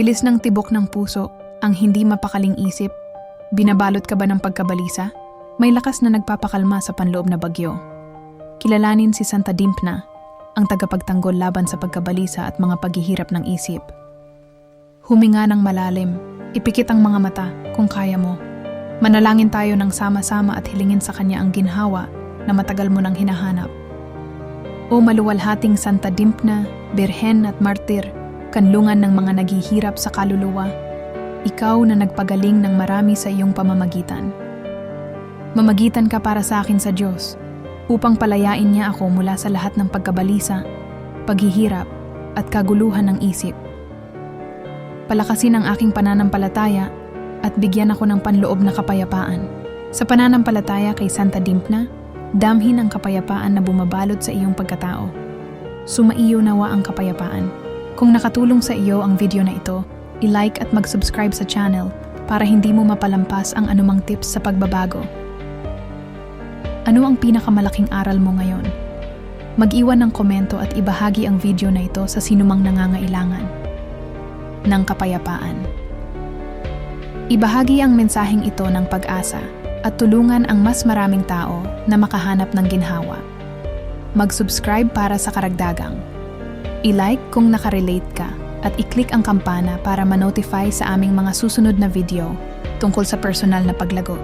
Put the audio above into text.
bilis ng tibok ng puso, ang hindi mapakaling isip, binabalot ka ba ng pagkabalisa? May lakas na nagpapakalma sa panloob na bagyo. Kilalanin si Santa Dimpna, ang tagapagtanggol laban sa pagkabalisa at mga paghihirap ng isip. Huminga ng malalim, ipikit ang mga mata kung kaya mo. Manalangin tayo ng sama-sama at hilingin sa kanya ang ginhawa na matagal mo nang hinahanap. O maluwalhating Santa Dimpna, Birhen at Martir, kanlungan ng mga naghihirap sa kaluluwa, ikaw na nagpagaling ng marami sa iyong pamamagitan. Mamagitan ka para sa akin sa Diyos, upang palayain niya ako mula sa lahat ng pagkabalisa, paghihirap, at kaguluhan ng isip. Palakasin ang aking pananampalataya at bigyan ako ng panloob na kapayapaan. Sa pananampalataya kay Santa Dimpna, damhin ang kapayapaan na bumabalot sa iyong pagkatao. Sumaiyo nawa ang kapayapaan. Kung nakatulong sa iyo ang video na ito, i-like at mag-subscribe sa channel para hindi mo mapalampas ang anumang tips sa pagbabago. Ano ang pinakamalaking aral mo ngayon? Mag-iwan ng komento at ibahagi ang video na ito sa sinumang nangangailangan ng kapayapaan. Ibahagi ang mensaheng ito ng pag-asa at tulungan ang mas maraming tao na makahanap ng ginhawa. Mag-subscribe para sa karagdagang. I-like kung nakarelate ka at i-click ang kampana para ma-notify sa aming mga susunod na video tungkol sa personal na paglago.